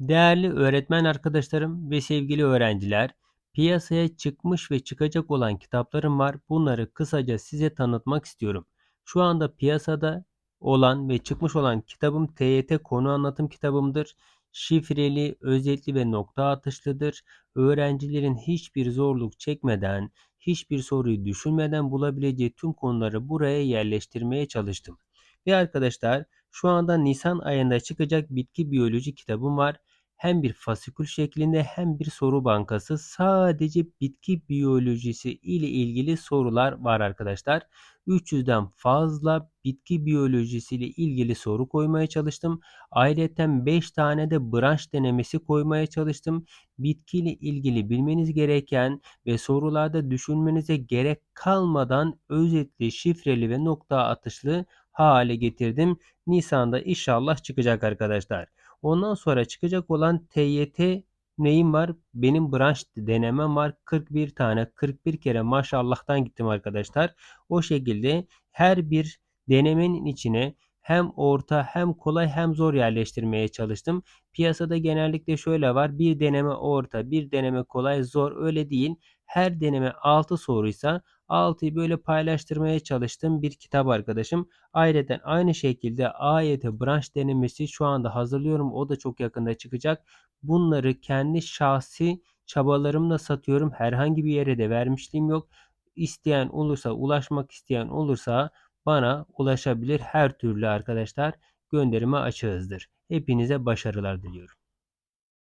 Değerli öğretmen arkadaşlarım ve sevgili öğrenciler, piyasaya çıkmış ve çıkacak olan kitaplarım var. Bunları kısaca size tanıtmak istiyorum. Şu anda piyasada olan ve çıkmış olan kitabım TYT konu anlatım kitabımdır. Şifreli, özetli ve nokta atışlıdır. Öğrencilerin hiçbir zorluk çekmeden, hiçbir soruyu düşünmeden bulabileceği tüm konuları buraya yerleştirmeye çalıştım. Ve arkadaşlar şu anda Nisan ayında çıkacak bitki biyoloji kitabım var hem bir fasikül şeklinde hem bir soru bankası sadece bitki biyolojisi ile ilgili sorular var arkadaşlar. 300'den fazla bitki biyolojisi ile ilgili soru koymaya çalıştım. Ayrıca 5 tane de branş denemesi koymaya çalıştım. Bitki ile ilgili bilmeniz gereken ve sorularda düşünmenize gerek kalmadan özetli, şifreli ve nokta atışlı hale getirdim. Nisan'da inşallah çıkacak arkadaşlar. Ondan sonra çıkacak olan TYT neyim var? Benim branş denemem var. 41 tane. 41 kere maşallah'tan gittim arkadaşlar. O şekilde her bir denemenin içine hem orta hem kolay hem zor yerleştirmeye çalıştım. Piyasada genellikle şöyle var. Bir deneme orta, bir deneme kolay, zor öyle değil. Her deneme 6 soruysa 6'yı böyle paylaştırmaya çalıştım bir kitap arkadaşım. Ayrıca aynı şekilde AYT branş denemesi şu anda hazırlıyorum. O da çok yakında çıkacak. Bunları kendi şahsi çabalarımla satıyorum. Herhangi bir yere de vermişliğim yok. İsteyen olursa, ulaşmak isteyen olursa bana ulaşabilir. Her türlü arkadaşlar gönderime açığızdır. Hepinize başarılar diliyorum.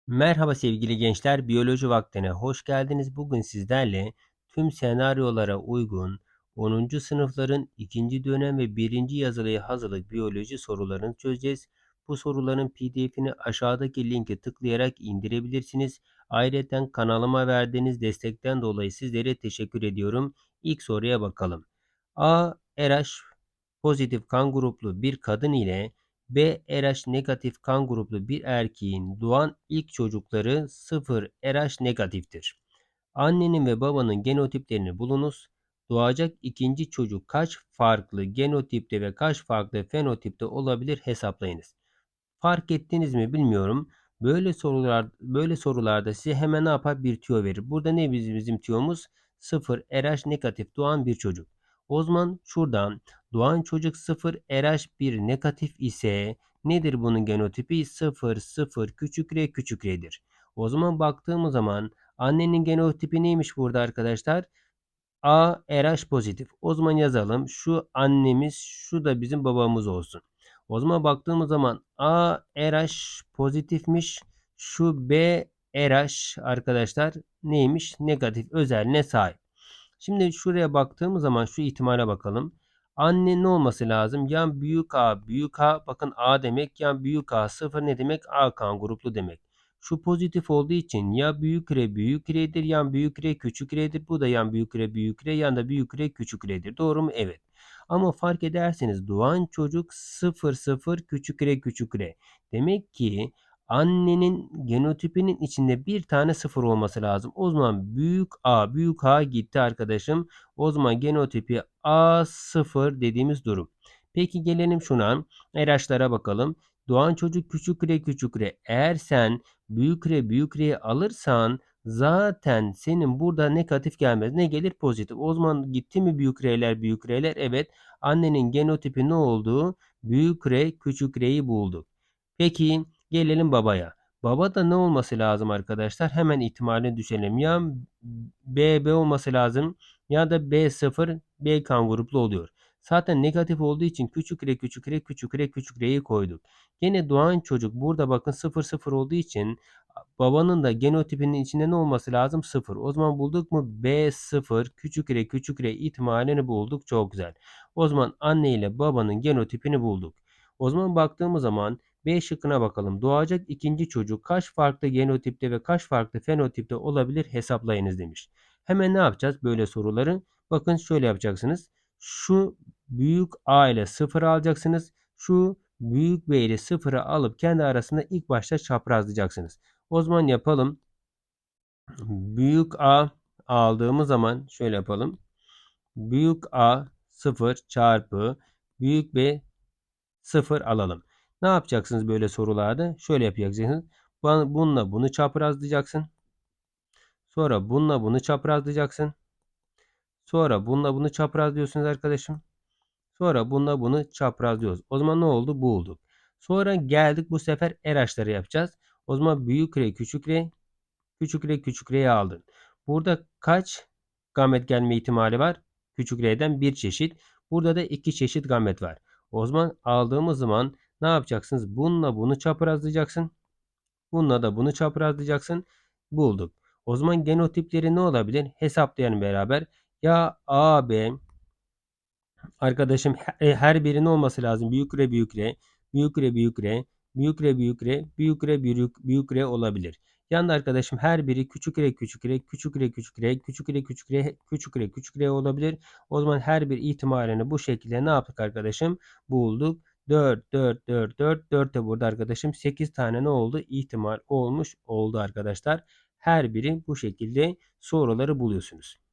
Merhaba sevgili gençler, biyoloji vaktine hoş geldiniz. Bugün sizlerle tüm senaryolara uygun 10. sınıfların 2. dönem ve 1. yazılıya hazırlık biyoloji sorularını çözeceğiz. Bu soruların pdf'ini aşağıdaki linke tıklayarak indirebilirsiniz. Ayrıca kanalıma verdiğiniz destekten dolayı sizlere teşekkür ediyorum. İlk soruya bakalım. A. RH pozitif kan gruplu bir kadın ile B RH negatif kan gruplu bir erkeğin doğan ilk çocukları 0 RH negatiftir. Annenin ve babanın genotiplerini bulunuz. Doğacak ikinci çocuk kaç farklı genotipte ve kaç farklı fenotipte olabilir hesaplayınız. Fark ettiniz mi bilmiyorum. Böyle sorular böyle sorularda size hemen ne yapar? Bir tüyo verir. Burada ne bizim, bizim tüyomuz? 0 RH negatif doğan bir çocuk. O zaman şuradan doğan çocuk 0 RH1 negatif ise nedir bunun genotipi? 0 0 küçük r küçük r'dir. O zaman baktığımız zaman annenin genotipi neymiş burada arkadaşlar? A RH pozitif. O zaman yazalım. Şu annemiz, şu da bizim babamız olsun. O zaman baktığımız zaman A RH pozitifmiş. Şu B RH arkadaşlar neymiş? Negatif özelliğine sahip. Şimdi şuraya baktığımız zaman şu ihtimale bakalım. Anne ne olması lazım? Yan büyük A, büyük A. Bakın A demek. Yan büyük A sıfır ne demek? A kan gruplu demek. Şu pozitif olduğu için ya büyük R büyük R'dir, yan büyük R küçük R'dir. Bu da yan büyük R büyük R, yan da büyük R küçük R'dir. Doğru mu? Evet. Ama fark ederseniz doğan çocuk 0 0 küçük R küçük R. Demek ki annenin genotipinin içinde bir tane sıfır olması lazım. O zaman büyük A büyük A gitti arkadaşım. O zaman genotipi A0 dediğimiz durum. Peki gelelim şuna. RH'lara bakalım. Doğan çocuk küçük R küçük R. Eğer sen büyük R büyük R'yi alırsan zaten senin burada negatif gelmez. Ne gelir? Pozitif. O zaman gitti mi büyük R'ler büyük R'ler? Evet. Annenin genotipi ne oldu? Büyük R küçük R'yi bulduk. Peki Gelelim babaya. Baba da ne olması lazım arkadaşlar? Hemen ihtimaline düşelim. Ya BB olması lazım ya da B0 B kan gruplu oluyor. Zaten negatif olduğu için küçük r küçük r küçük r küçük r'yi koyduk. Gene doğan çocuk burada bakın 0 0 olduğu için babanın da genotipinin içinde ne olması lazım? 0. O zaman bulduk mu? B0 küçük r küçük r ihtimalini bulduk. Çok güzel. O zaman anne ile babanın genotipini bulduk. O zaman baktığımız zaman B şıkkına bakalım. Doğacak ikinci çocuk kaç farklı genotipte ve kaç farklı fenotipte olabilir hesaplayınız demiş. Hemen ne yapacağız böyle soruları? Bakın şöyle yapacaksınız. Şu büyük A ile 0 alacaksınız. Şu büyük B ile 0'ı alıp kendi arasında ilk başta çaprazlayacaksınız. O zaman yapalım. Büyük A aldığımız zaman şöyle yapalım. Büyük A 0 çarpı büyük B 0 alalım. Ne yapacaksınız böyle sorularda? Şöyle yapacaksınız. Bununla bunu çaprazlayacaksın. Sonra bununla bunu çaprazlayacaksın. Sonra bununla bunu çaprazlıyorsunuz arkadaşım. Sonra bununla bunu çaprazlıyoruz. O zaman ne oldu? Bulduk. Sonra geldik bu sefer RH yapacağız. O zaman büyük R küçük R küçük R küçük R'yi aldın. Burada kaç gamet gelme ihtimali var? Küçük R'den bir çeşit. Burada da iki çeşit gamet var. O zaman aldığımız zaman ne yapacaksınız? Bununla bunu çaprazlayacaksın. Bununla da bunu çaprazlayacaksın. Bulduk. O zaman genotipleri ne olabilir? Hesaplayalım beraber. Ya A, B, Arkadaşım he- her birinin olması lazım. Büyük R büyük R, büyük R büyük R, büyük R büyük R, büyük R büyük, büyük R olabilir. Yanında arkadaşım her biri küçük R küçük R, küçük R küçük R, küçük R küçük R, küçük R küçük R olabilir. O zaman her bir ihtimalini bu şekilde ne yaptık arkadaşım? Bulduk. 4, 4, 4, 4, 4 de burada arkadaşım 8 tane ne oldu? İhtimal olmuş oldu arkadaşlar. Her biri bu şekilde soruları buluyorsunuz.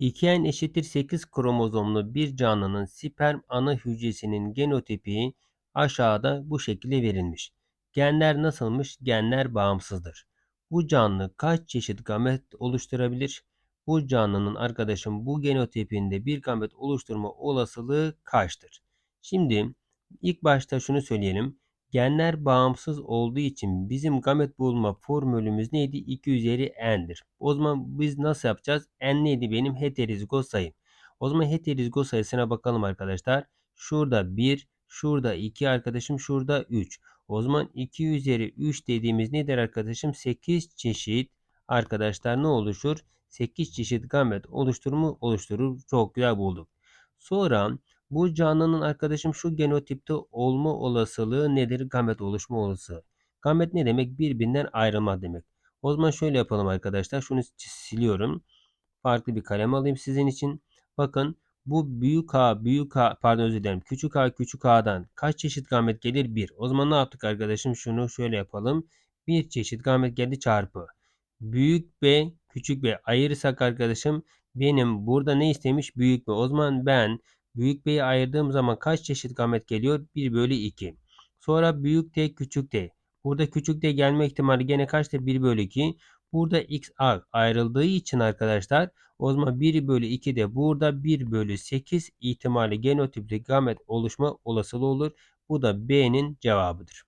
2n eşittir 8 kromozomlu bir canlının sperm ana hücresinin genotipi aşağıda bu şekilde verilmiş. Genler nasılmış? Genler bağımsızdır. Bu canlı kaç çeşit gamet oluşturabilir? Bu canlının arkadaşım bu genotipinde bir gamet oluşturma olasılığı kaçtır? Şimdi ilk başta şunu söyleyelim. Genler bağımsız olduğu için bizim gamet bulma formülümüz neydi? 2 üzeri n'dir. O zaman biz nasıl yapacağız? n neydi benim heterozigoz sayım. O zaman heterozigoz sayısına bakalım arkadaşlar. Şurada 1, şurada 2 arkadaşım, şurada 3. O zaman 2 üzeri 3 dediğimiz nedir arkadaşım? 8 çeşit arkadaşlar ne oluşur? 8 çeşit gamet oluşturmu oluşturur. Çok güzel bulduk. Sonra bu canlının arkadaşım şu genotipte olma olasılığı nedir? Gamet oluşma olasılığı. Gamet ne demek? Birbirinden ayrılma demek. O zaman şöyle yapalım arkadaşlar. Şunu siliyorum. Farklı bir kalem alayım sizin için. Bakın bu büyük A, büyük A, pardon özür dilerim. Küçük A, küçük A'dan kaç çeşit gamet gelir? 1. O zaman ne yaptık arkadaşım? Şunu şöyle yapalım. Bir çeşit gamet geldi çarpı. Büyük B, küçük B ayırırsak arkadaşım benim burada ne istemiş? Büyük B. O zaman ben Büyük B'yi ayırdığım zaman kaç çeşit gamet geliyor? 1 bölü 2. Sonra büyük T küçük T. Burada küçük T gelme ihtimali gene kaçtır? 1 bölü 2. Burada X A ayrıldığı için arkadaşlar o zaman 1 bölü 2 de burada 1 bölü 8 ihtimali genotipli gamet oluşma olasılığı olur. Bu da B'nin cevabıdır.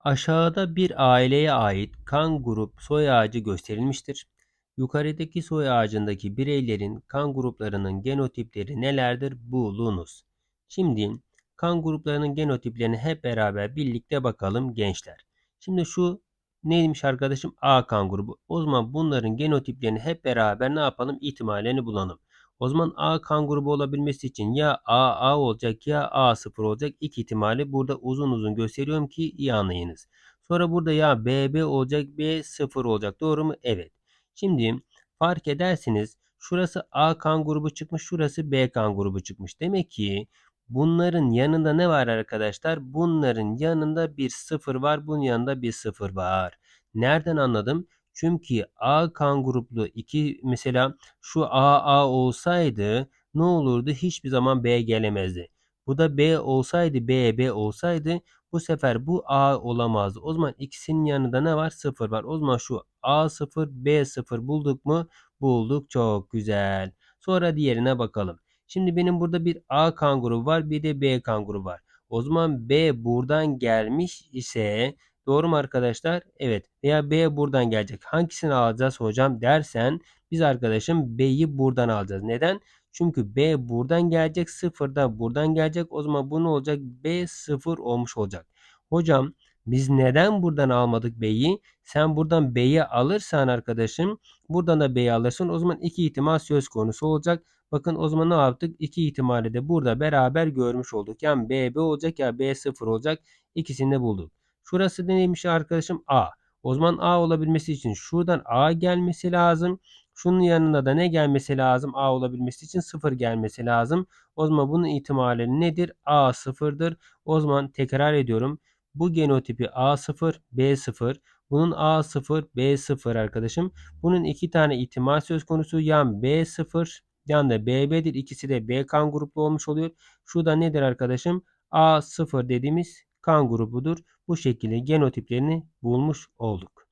Aşağıda bir aileye ait kan grup soy ağacı gösterilmiştir. Yukarıdaki soy ağacındaki bireylerin kan gruplarının genotipleri nelerdir bulunuz. Şimdi kan gruplarının genotiplerini hep beraber birlikte bakalım gençler. Şimdi şu neymiş arkadaşım? A kan grubu. O zaman bunların genotiplerini hep beraber ne yapalım? İhtimallerini bulalım. O zaman A kan grubu olabilmesi için ya A A olacak ya A sıfır olacak. İki ihtimali burada uzun uzun gösteriyorum ki iyi anlayınız. Sonra burada ya B B olacak B sıfır olacak. Doğru mu? Evet. Şimdi fark edersiniz şurası A kan grubu çıkmış şurası B kan grubu çıkmış. Demek ki bunların yanında ne var arkadaşlar? Bunların yanında bir sıfır var. Bunun yanında bir sıfır var. Nereden anladım? Çünkü A kan gruplu iki mesela şu A A olsaydı ne olurdu? Hiçbir zaman B gelemezdi. Bu da B olsaydı B B olsaydı bu sefer bu A olamazdı. O zaman ikisinin yanında ne var? 0 var. O zaman şu A0 B0 bulduk mu? Bulduk. Çok güzel. Sonra diğerine bakalım. Şimdi benim burada bir A kanguru var bir de B kanguru var. O zaman B buradan gelmiş ise doğru mu arkadaşlar? Evet. Veya B buradan gelecek. Hangisini alacağız hocam dersen biz arkadaşım B'yi buradan alacağız. Neden? Çünkü B buradan gelecek. 0 da buradan gelecek. O zaman bu ne olacak? B 0 olmuş olacak. Hocam biz neden buradan almadık B'yi? Sen buradan B'yi alırsan arkadaşım buradan da B'yi alırsın. O zaman iki ihtimal söz konusu olacak. Bakın o zaman ne yaptık? İki ihtimali de burada beraber görmüş olduk. Yani B B olacak ya B 0 olacak. İkisini de bulduk. Şurası neymiş arkadaşım? A. O zaman A olabilmesi için şuradan A gelmesi lazım. Şunun yanında da ne gelmesi lazım? A olabilmesi için 0 gelmesi lazım. O zaman bunun ihtimali nedir? A 0'dır. O zaman tekrar ediyorum. Bu genotipi A0, B0. Bunun A0, B0 arkadaşım. Bunun iki tane ihtimal söz konusu. Yan B0, yan da BB'dir. İkisi de B kan gruplu olmuş oluyor. Şu da nedir arkadaşım? A0 dediğimiz kan grubudur. Bu şekilde genotiplerini bulmuş olduk.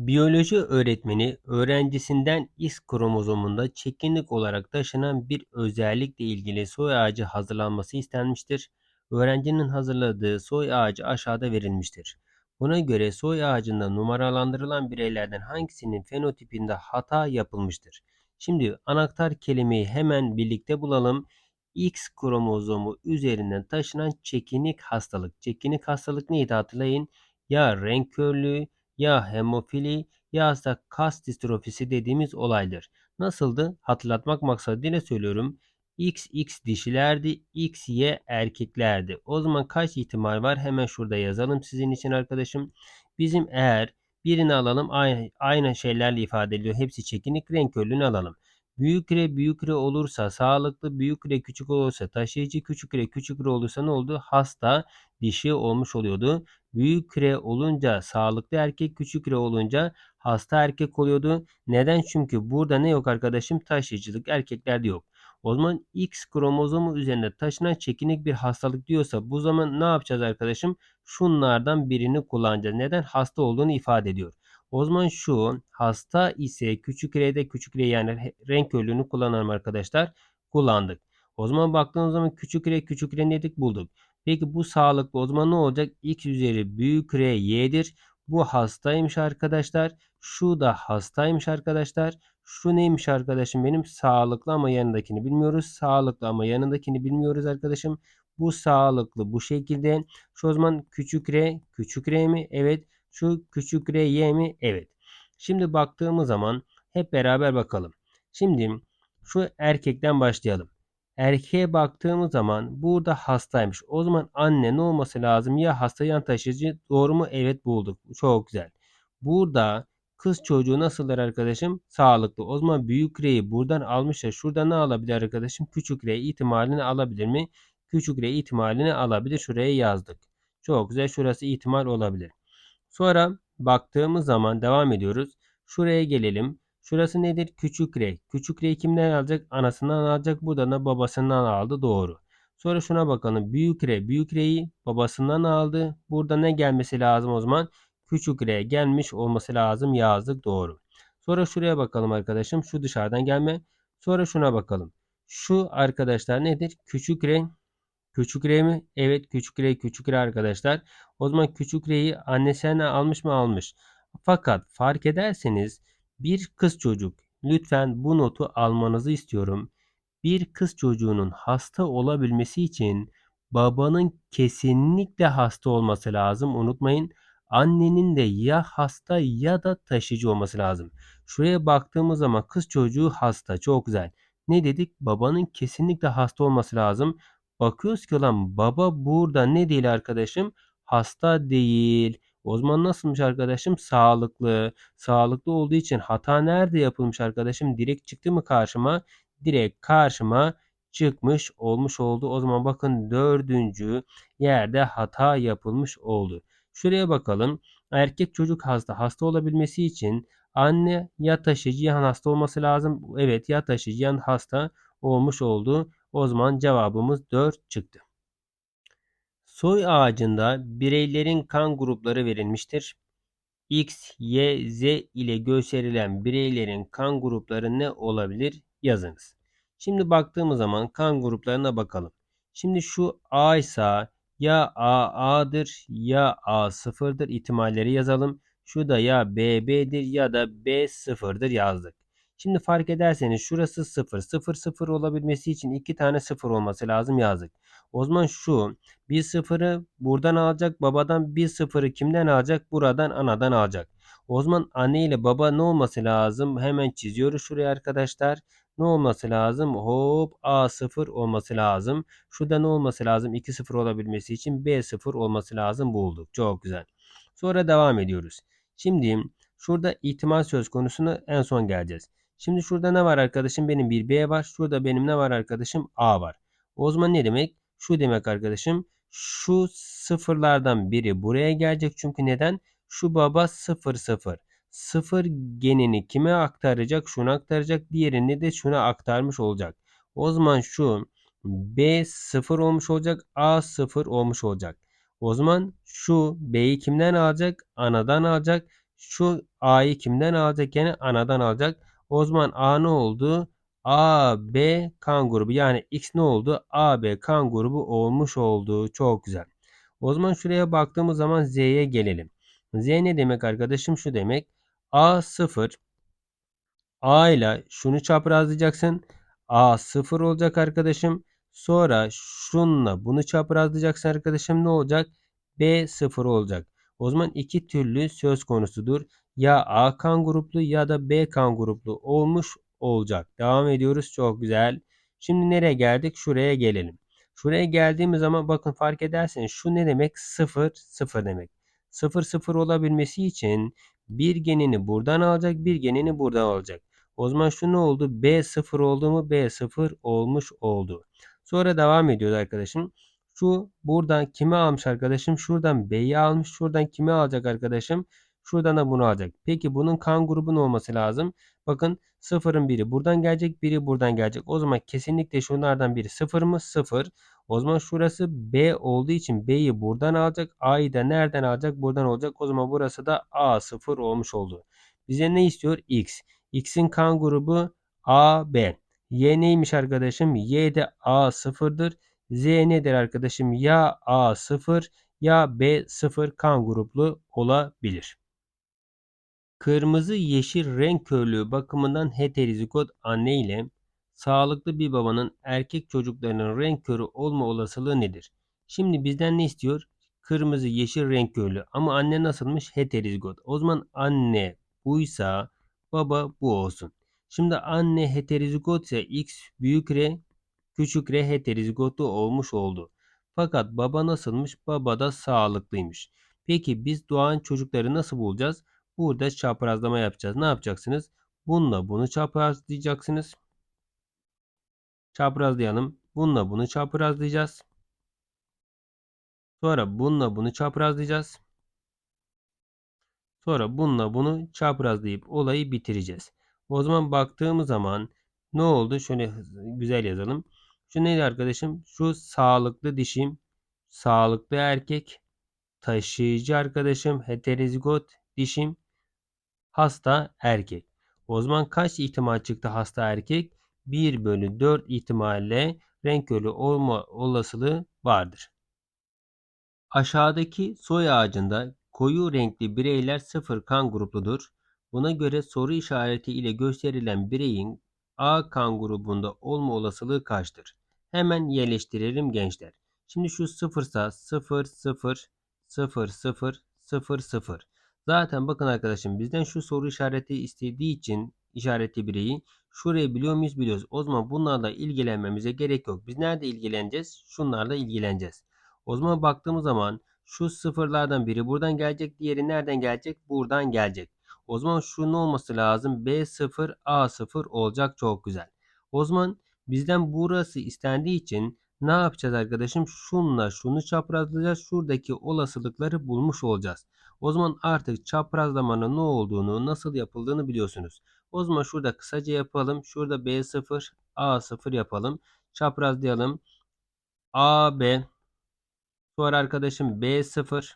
Biyoloji öğretmeni öğrencisinden X kromozomunda çekinlik olarak taşınan bir özellikle ilgili soy ağacı hazırlanması istenmiştir. Öğrencinin hazırladığı soy ağacı aşağıda verilmiştir. Buna göre soy ağacında numaralandırılan bireylerden hangisinin fenotipinde hata yapılmıştır? Şimdi anahtar kelimeyi hemen birlikte bulalım. X kromozomu üzerinden taşınan çekinik hastalık. Çekinik hastalık neydi hatırlayın? Ya renk körlüğü, ya hemofili ya da kas distrofisi dediğimiz olaydır. Nasıldı? Hatırlatmak maksadıyla söylüyorum. X X dişilerdi, X Y erkeklerdi. O zaman kaç ihtimal var? Hemen şurada yazalım sizin için arkadaşım. Bizim eğer birini alalım aynı, aynı şeylerle ifade ediyor. Hepsi çekinik renk körlüğünü alalım. Büyük re büyük re olursa sağlıklı, büyük re küçük olursa taşıyıcı, küçük re küçük re olursa ne oldu? Hasta dişi olmuş oluyordu. Büyük re olunca sağlıklı erkek, küçük re olunca hasta erkek oluyordu. Neden? Çünkü burada ne yok arkadaşım? Taşıyıcılık erkeklerde yok. O zaman X kromozomu üzerinde taşınan çekinik bir hastalık diyorsa bu zaman ne yapacağız arkadaşım? Şunlardan birini kullanacağız. Neden? Hasta olduğunu ifade ediyor. O zaman şu hasta ise küçük r'de küçük r yani renk körlüğünü kullanalım arkadaşlar. Kullandık. O zaman baktığımız zaman küçük r küçük r dedik bulduk. Peki bu sağlıklı o zaman ne olacak? X üzeri büyük R y'dir. Bu hastaymış arkadaşlar. Şu da hastaymış arkadaşlar. Şu neymiş arkadaşım benim? Sağlıklı ama yanındakini bilmiyoruz. Sağlıklı ama yanındakini bilmiyoruz arkadaşım. Bu sağlıklı bu şekilde. Şu o zaman küçük r küçük r mi? Evet. Şu küçük r y mi? Evet. Şimdi baktığımız zaman hep beraber bakalım. Şimdi şu erkekten başlayalım. Erkeğe baktığımız zaman burada hastaymış. O zaman anne ne olması lazım? Ya hasta yan taşıyıcı. Doğru mu? Evet bulduk. Çok güzel. Burada kız çocuğu nasıldır arkadaşım? Sağlıklı. O zaman büyük R'yi buradan almışsa şurada ne alabilir arkadaşım? Küçük R ihtimalini alabilir mi? Küçük R ihtimalini alabilir. Şuraya yazdık. Çok güzel. Şurası ihtimal olabilir. Sonra baktığımız zaman devam ediyoruz. Şuraya gelelim. Şurası nedir? Küçük R. Küçük R kimden alacak? Anasından alacak. Burada da babasından aldı. Doğru. Sonra şuna bakalım. Büyük R. Büyük R'yi babasından aldı. Burada ne gelmesi lazım o zaman? Küçük R gelmiş olması lazım. Yazdık. Doğru. Sonra şuraya bakalım arkadaşım. Şu dışarıdan gelme. Sonra şuna bakalım. Şu arkadaşlar nedir? Küçük R. Küçük R mi? Evet küçük R küçük R arkadaşlar. O zaman küçük R'yi annesinden almış mı almış. Fakat fark ederseniz bir kız çocuk lütfen bu notu almanızı istiyorum. Bir kız çocuğunun hasta olabilmesi için babanın kesinlikle hasta olması lazım. Unutmayın. Annenin de ya hasta ya da taşıyıcı olması lazım. Şuraya baktığımız zaman kız çocuğu hasta. Çok güzel. Ne dedik? Babanın kesinlikle hasta olması lazım. Bakıyoruz ki olan baba burada ne değil arkadaşım? Hasta değil. O zaman nasılmış arkadaşım? Sağlıklı. Sağlıklı olduğu için hata nerede yapılmış arkadaşım? Direkt çıktı mı karşıma? Direkt karşıma çıkmış olmuş oldu. O zaman bakın dördüncü yerde hata yapılmış oldu. Şuraya bakalım. Erkek çocuk hasta. Hasta olabilmesi için anne ya taşıyıcı ya hasta olması lazım. Evet ya taşıyıcı ya hasta olmuş oldu. O zaman cevabımız 4 çıktı. Soy ağacında bireylerin kan grupları verilmiştir. X, Y, Z ile gösterilen bireylerin kan grupları ne olabilir? Yazınız. Şimdi baktığımız zaman kan gruplarına bakalım. Şimdi şu A ise ya A A'dır ya A sıfırdır ihtimalleri yazalım. Şu da ya B B'dir ya da B sıfırdır yazdık. Şimdi fark ederseniz şurası 0. 0 0 olabilmesi için 2 tane 0 olması lazım yazdık. O zaman şu bir sıfırı buradan alacak. Babadan bir sıfırı kimden alacak? Buradan anadan alacak. O zaman anne ile baba ne olması lazım? Hemen çiziyoruz şuraya arkadaşlar. Ne olması lazım? Hop A0 olması lazım. Şurada ne olması lazım? 2 0 olabilmesi için B0 olması lazım bulduk. Çok güzel. Sonra devam ediyoruz. Şimdi şurada ihtimal söz konusuna en son geleceğiz. Şimdi şurada ne var arkadaşım? Benim bir B var. Şurada benim ne var arkadaşım? A var. O zaman ne demek? Şu demek arkadaşım. Şu sıfırlardan biri buraya gelecek. Çünkü neden? Şu baba 0 0. 0 genini kime aktaracak? Şuna aktaracak. Diğerini de şuna aktarmış olacak. O zaman şu B 0 olmuş olacak. A 0 olmuş olacak. O zaman şu B'yi kimden alacak? Anadan alacak. Şu A'yı kimden alacak? Yine anadan alacak. O zaman A ne oldu? A, B kan grubu. Yani X ne oldu? A, B kan grubu olmuş oldu. Çok güzel. O zaman şuraya baktığımız zaman Z'ye gelelim. Z ne demek arkadaşım? Şu demek. A 0 A ile şunu çaprazlayacaksın. A 0 olacak arkadaşım. Sonra şunla bunu çaprazlayacaksın arkadaşım. Ne olacak? B 0 olacak. O zaman iki türlü söz konusudur. Ya A kan gruplu ya da B kan gruplu olmuş olacak. Devam ediyoruz. Çok güzel. Şimdi nereye geldik? Şuraya gelelim. Şuraya geldiğimiz zaman bakın fark ederseniz şu ne demek? 0 0 demek. 0 0 olabilmesi için bir genini buradan alacak, bir genini buradan alacak. O zaman şu ne oldu? B 0 oldu mu? B 0 olmuş oldu. Sonra devam ediyoruz arkadaşım. Şu buradan kimi almış arkadaşım? Şuradan B'yi almış. Şuradan kimi alacak arkadaşım? Şuradan da bunu alacak. Peki bunun kan grubun olması lazım. Bakın sıfırın biri buradan gelecek. Biri buradan gelecek. O zaman kesinlikle şunlardan biri sıfır mı? Sıfır. O zaman şurası B olduğu için B'yi buradan alacak. A'yı da nereden alacak? Buradan olacak. O zaman burası da A0 olmuş oldu. Bize ne istiyor? X. X'in kan grubu AB. Y neymiş arkadaşım? Y de A0'dır. Z nedir arkadaşım? Ya A0 ya B0 kan gruplu olabilir. Kırmızı yeşil renk körlüğü bakımından heterozigot anne ile sağlıklı bir babanın erkek çocuklarının renk körü olma olasılığı nedir? Şimdi bizden ne istiyor? Kırmızı yeşil renk körlüğü ama anne nasılmış? Heterozigot. O zaman anne buysa baba bu olsun. Şimdi anne heterozigot ise x büyük R küçük R heterozigotlu olmuş oldu. Fakat baba nasılmış? Baba da sağlıklıymış. Peki biz doğan çocukları nasıl bulacağız? Burada çaprazlama yapacağız. Ne yapacaksınız? Bununla bunu çaprazlayacaksınız. Çaprazlayalım. Bununla bunu çaprazlayacağız. Sonra bununla bunu çaprazlayacağız. Sonra bununla bunu çaprazlayıp olayı bitireceğiz. O zaman baktığımız zaman ne oldu? Şöyle güzel yazalım. Şu neydi arkadaşım? Şu sağlıklı dişim, sağlıklı erkek, taşıyıcı arkadaşım, heterozigot dişim, hasta erkek. O zaman kaç ihtimal çıktı hasta erkek? 1 bölü 4 ihtimalle renk körü olma olasılığı vardır. Aşağıdaki soy ağacında koyu renkli bireyler sıfır kan grupludur. Buna göre soru işareti ile gösterilen bireyin A kan grubunda olma olasılığı kaçtır? Hemen yerleştirelim gençler. Şimdi şu sıfırsa 0 0 0 0 0 0. Zaten bakın arkadaşım bizden şu soru işareti istediği için işareti bireyi şurayı biliyor muyuz biliyoruz. O zaman bunlarla ilgilenmemize gerek yok. Biz nerede ilgileneceğiz? Şunlarla ilgileneceğiz. O zaman baktığımız zaman şu sıfırlardan biri buradan gelecek. Diğeri nereden gelecek? Buradan gelecek. O zaman şu ne olması lazım? B0 A0 olacak. Çok güzel. O zaman bizden burası istendiği için ne yapacağız arkadaşım? Şunla şunu çaprazlayacağız. Şuradaki olasılıkları bulmuş olacağız. O zaman artık çaprazlamanın ne olduğunu, nasıl yapıldığını biliyorsunuz. O zaman şurada kısaca yapalım. Şurada B0, A0 yapalım. Çaprazlayalım. AB Sonra arkadaşım B0.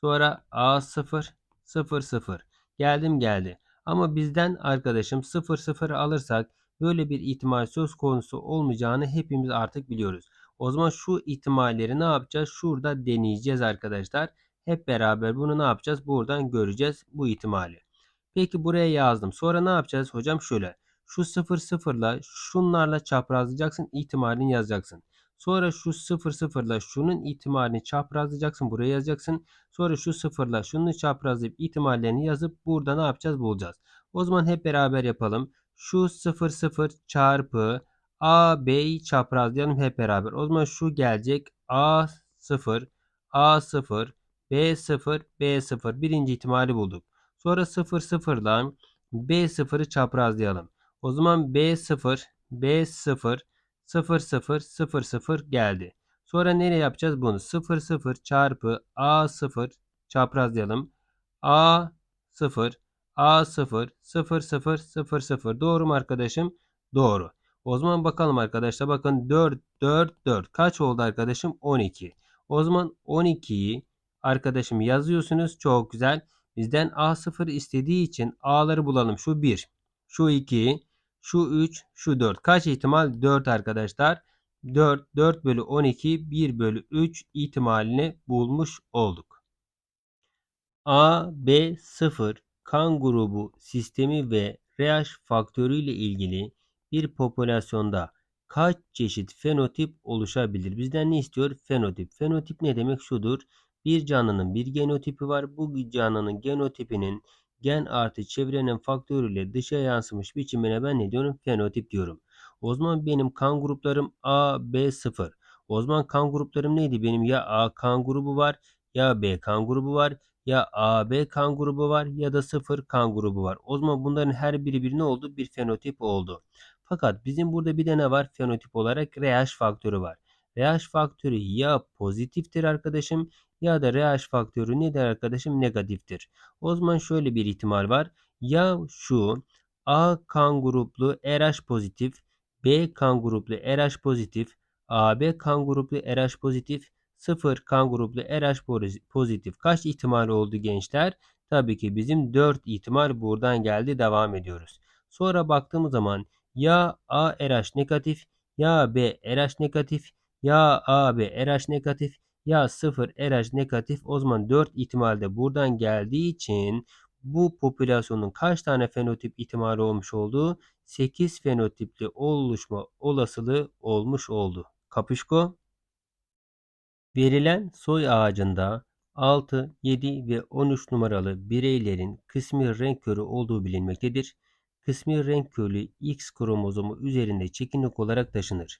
Sonra A0. 0 0. Geldim geldi. Ama bizden arkadaşım 0 0 alırsak böyle bir ihtimal söz konusu olmayacağını hepimiz artık biliyoruz. O zaman şu ihtimalleri ne yapacağız? Şurada deneyeceğiz arkadaşlar. Hep beraber bunu ne yapacağız? Buradan göreceğiz bu ihtimali. Peki buraya yazdım. Sonra ne yapacağız? Hocam şöyle. Şu 0 0 ile şunlarla çaprazlayacaksın. ihtimalini yazacaksın. Sonra şu 0 0 ile şunun ihtimalini çaprazlayacaksın. Buraya yazacaksın. Sonra şu 0 ile şunu çaprazlayıp ihtimallerini yazıp burada ne yapacağız bulacağız. O zaman hep beraber yapalım. Şu 0 0 çarpı A B'yi çaprazlayalım hep beraber. O zaman şu gelecek. A 0 A 0 B 0 B 0 birinci ihtimali bulduk. Sonra 0 0 ile B 0'ı çaprazlayalım. O zaman B 0 B 0 0 0 0 0 geldi. Sonra nereye yapacağız bunu? 0 0 çarpı A 0 çaprazlayalım. A 0 A 0 0 0 0 0 doğru mu arkadaşım? Doğru. O zaman bakalım arkadaşlar bakın 4 4 4 kaç oldu arkadaşım? 12. O zaman 12'yi arkadaşım yazıyorsunuz. Çok güzel. Bizden A0 istediği için A'ları bulalım. Şu 1, şu 2, şu 3, şu 4. Kaç ihtimal? 4 arkadaşlar. 4, 4 bölü 12, 1 bölü 3 ihtimalini bulmuş olduk. A, B, 0 kan grubu sistemi ve RH faktörü ile ilgili bir popülasyonda kaç çeşit fenotip oluşabilir? Bizden ne istiyor? Fenotip. Fenotip ne demek? Şudur. Bir canlının bir genotipi var. Bu canlının genotipinin gen artı çevrenin faktörüyle dışa yansımış biçimine ben ne diyorum? Fenotip diyorum. O zaman benim kan gruplarım A, B, 0. O zaman kan gruplarım neydi? Benim ya A kan grubu var ya B kan grubu var ya AB kan grubu var ya da 0 kan grubu var. O zaman bunların her biri bir ne oldu? Bir fenotip oldu. Fakat bizim burada bir de ne var? Fenotip olarak RH faktörü var. RH faktörü ya pozitiftir arkadaşım ya da RH faktörü nedir arkadaşım? Negatiftir. O zaman şöyle bir ihtimal var. Ya şu A kan gruplu RH pozitif, B kan gruplu RH pozitif, AB kan gruplu RH pozitif 0 kan gruplu RH pozitif kaç ihtimal oldu gençler? Tabii ki bizim 4 ihtimal buradan geldi. Devam ediyoruz. Sonra baktığımız zaman ya A RH negatif, ya B RH negatif, ya AB RH negatif, ya 0 RH negatif. O zaman 4 ihtimalde buradan geldiği için bu popülasyonun kaç tane fenotip ihtimali olmuş oldu? 8 fenotipli oluşma olasılığı olmuş oldu. Kapışko? Verilen soy ağacında 6, 7 ve 13 numaralı bireylerin kısmi renk körü olduğu bilinmektedir. Kısmi renk körlüğü X kromozomu üzerinde çekinik olarak taşınır.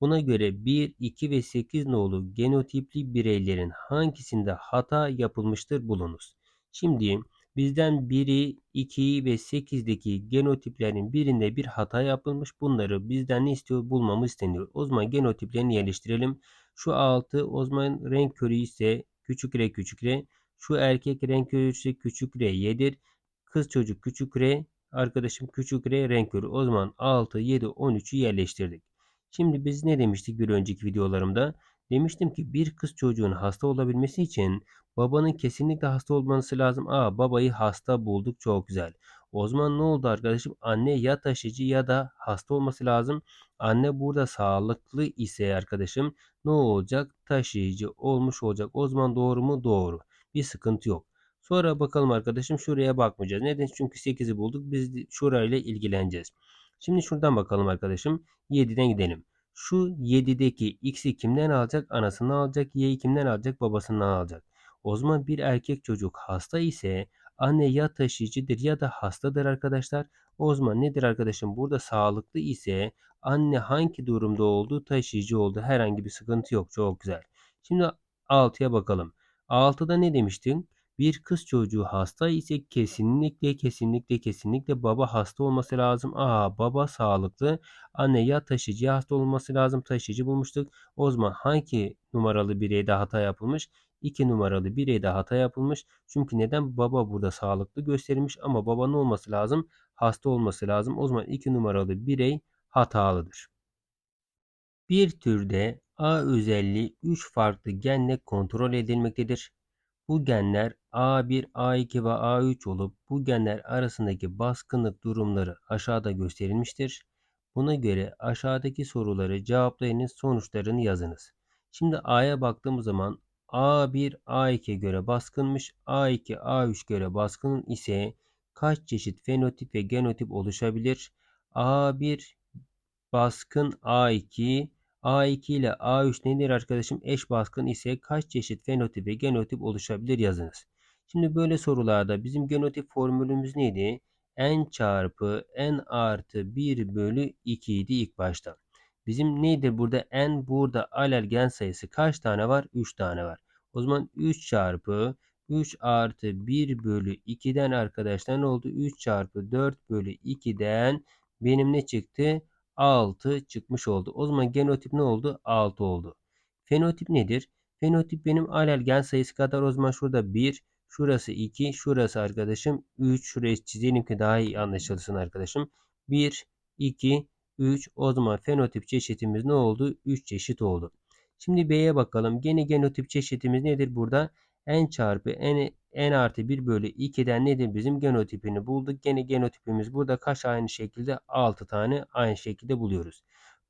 Buna göre 1, 2 ve 8 nolu genotipli bireylerin hangisinde hata yapılmıştır bulunuz. Şimdi bizden biri, 2 ve 8'deki genotiplerin birinde bir hata yapılmış. Bunları bizden ne istiyor? Bulmamız isteniyor. O zaman genotiplerini yerleştirelim. Şu 6 o zaman renk körü ise küçük r küçük r. Şu erkek renk körü ise küçük r y'dir. Kız çocuk küçük r. Arkadaşım küçük r renk körü. O zaman 6, 7, 13'ü yerleştirdik. Şimdi biz ne demiştik bir önceki videolarımda? Demiştim ki bir kız çocuğun hasta olabilmesi için babanın kesinlikle hasta olması lazım. Aa babayı hasta bulduk çok güzel. O zaman ne oldu arkadaşım? Anne ya taşıcı ya da hasta olması lazım. Anne burada sağlıklı ise arkadaşım ne olacak? Taşıyıcı olmuş olacak. O zaman doğru mu? Doğru. Bir sıkıntı yok. Sonra bakalım arkadaşım şuraya bakmayacağız. Neden? Çünkü 8'i bulduk. Biz şurayla ilgileneceğiz. Şimdi şuradan bakalım arkadaşım. 7'den gidelim. Şu 7'deki x'i kimden alacak? Anasından alacak. Y'yi kimden alacak? Babasından alacak. O zaman bir erkek çocuk hasta ise anne ya taşıyıcıdır ya da hastadır arkadaşlar. O zaman nedir arkadaşım? Burada sağlıklı ise anne hangi durumda oldu? Taşıyıcı oldu. Herhangi bir sıkıntı yok. Çok güzel. Şimdi 6'ya bakalım. 6'da ne demiştin? Bir kız çocuğu hasta ise kesinlikle kesinlikle kesinlikle baba hasta olması lazım. Aa baba sağlıklı. Anne ya taşıyıcı ya hasta olması lazım. Taşıyıcı bulmuştuk. O zaman hangi numaralı bireyde hata yapılmış? 2 numaralı bireyde hata yapılmış. Çünkü neden? Baba burada sağlıklı gösterilmiş ama baba ne olması lazım? Hasta olması lazım. O zaman 2 numaralı birey hatalıdır. Bir türde A özelliği 3 farklı genle kontrol edilmektedir. Bu genler A1, A2 ve A3 olup bu genler arasındaki baskınlık durumları aşağıda gösterilmiştir. Buna göre aşağıdaki soruları cevaplayınız sonuçlarını yazınız. Şimdi A'ya baktığımız zaman A1 A2'ye göre baskınmış, A2 A3 göre baskın ise kaç çeşit fenotip ve genotip oluşabilir? A1 baskın A2 A2 ile A3 nedir arkadaşım? Eş baskın ise kaç çeşit fenotip ve genotip oluşabilir yazınız. Şimdi böyle sorularda bizim genotip formülümüz neydi? N çarpı N artı 1 bölü 2 idi ilk başta. Bizim neydi burada? N burada alel sayısı kaç tane var? 3 tane var. O zaman 3 çarpı 3 artı 1 bölü 2'den arkadaşlar ne oldu? 3 çarpı 4 bölü 2'den benim ne çıktı? 6 çıkmış oldu. O zaman genotip ne oldu? 6 oldu. Fenotip nedir? Fenotip benim alel gen sayısı kadar o zaman şurada 1, şurası 2, şurası arkadaşım 3. Şurayı çizelim ki daha iyi anlaşılsın arkadaşım. 1, 2, 3. O zaman fenotip çeşitimiz ne oldu? 3 çeşit oldu. Şimdi B'ye bakalım. Gene genotip çeşitimiz nedir burada? N çarpı N, N artı 1 bölü 2'den nedir bizim genotipini bulduk. Gene genotipimiz burada kaç aynı şekilde? 6 tane aynı şekilde buluyoruz.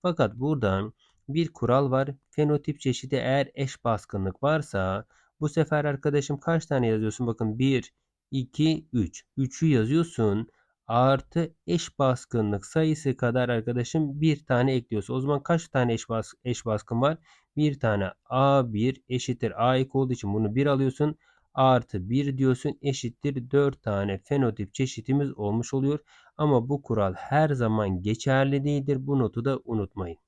Fakat burada bir kural var. Fenotip çeşidi eğer eş baskınlık varsa bu sefer arkadaşım kaç tane yazıyorsun? Bakın 1, 2, 3. 3'ü yazıyorsun. Artı eş baskınlık sayısı kadar arkadaşım bir tane ekliyorsun. O zaman kaç tane eş, bas eş baskın var? Bir tane A1 eşittir A2 olduğu için bunu 1 alıyorsun. Artı 1 diyorsun eşittir 4 tane fenotip çeşitimiz olmuş oluyor. Ama bu kural her zaman geçerli değildir. Bu notu da unutmayın.